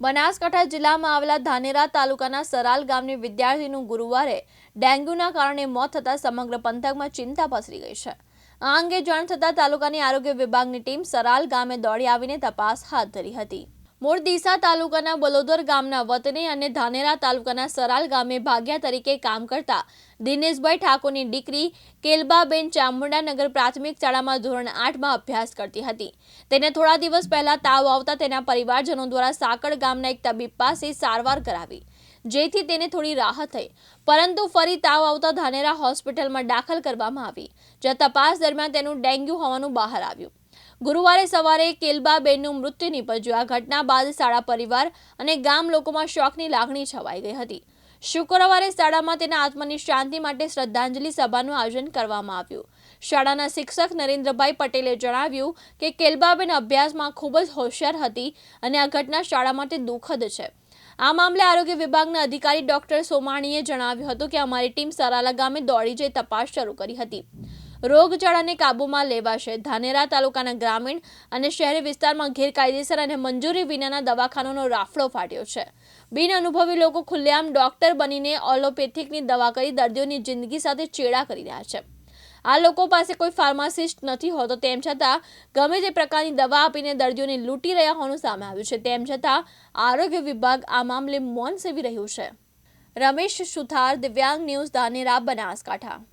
બનાસકાંઠા જિલ્લામાં આવેલા ધાનેરા તાલુકાના સરાલ ગામની વિદ્યાર્થીનું ગુરુવારે ડેન્ગ્યુના કારણે મોત થતાં સમગ્ર પંથકમાં ચિંતા પસરી ગઈ છે. આ અંગે જાણ થતાં તાલુકાની આરોગ્ય વિભાગની ટીમ સરાલ ગામે દોડી આવીને તપાસ હાથ ધરી હતી. મૂળ ડીસા તાલુકાના બલોદર ગામના વતની અને ધાનેરા તાલુકાના સરાલ ગામે ભાગ્યા તરીકે કામ કરતા દિનેશભાઈ ઠાકોરની દીકરી કેલબાબેન ચામુંડાનગર પ્રાથમિક શાળામાં ધોરણ આઠમાં અભ્યાસ કરતી હતી. તેને થોડા દિવસ પહેલા તાવ આવતા તેના પરિવારજનો દ્વારા સાકળ ગામના એક તબીબ પાસે સારવાર કરાવી. જેથી તેને થોડી રાહત થઈ. પરંતુ ફરી તાવ આવતા ધાનેરા હોસ્પિટલમાં દાખલ કરવામાં આવી. જ્યાં તપાસ દરમિયાન તેનું ડેન્ગ્યુ હોવાનું બહાર આવ્યું. ગુરુવારે સવારે કેલબાબેનનું મૃત્યુ નીપજ્યું. આ ઘટના બાદ શાળા પરિવાર અને ગામ લોકોમાં શોકની લાગણી છવાઈ ગઈ હતી. શુક્રવારે શાળામાં તેના આત્માની શાંતિ માટે શ્રદ્ધાંજલિ સભાનું આયોજન કરવામાં આવ્યું. શાળાના શિક્ષક નરેન્દ્રભાઈ પટેલે જણાવ્યું કે કેલબાબેન અભ્યાસમાં ખૂબ જ હોશિયાર હતી અને આ ઘટના શાળા માટે દુઃખદ છે. આ મામલે આરોગ્ય વિભાગના અધિકારી ડોક્ટર સોમાણીએ જણાવ્યું હતું કે અમારી ટીમ સરાલા ગામે દોડી જઈ તપાસ શરૂ કરી હતી. રોગચાળાને કાબૂમાં લેવાશે. ધાનેરા તાલુકાના ગ્રામીણ અને શહેરી વિસ્તારમાં ગેરકાયદેસર અને મંજૂરી વિનાના દવાખાનાનો રાફડો ફાટ્યો છે. બિન અનુભવી લોકો ખુલ્લેઆમ ડોક્ટર બનીને ઓલોપેથિકની દવા કરી દર્દીઓની જિંદગી સાથે ચેડા કરી રહ્યા છે. આ લોકો પાસે કોઈ ફાર્માસિસ્ટ નથી હોતો, તેમ છતાં ગમે તે પ્રકારની દવા આપીને દર્દીઓને લૂંટી રહ્યા હોવાનું સામે આવ્યું છે. તેમ છતાં આરોગ્ય વિભાગ આ મામલે મૌન સેવી રહ્યું છે. રમેશ સુથાર, દિવ્યાંગ ન્યૂઝ, ધાનેરા, બનાસકાંઠા.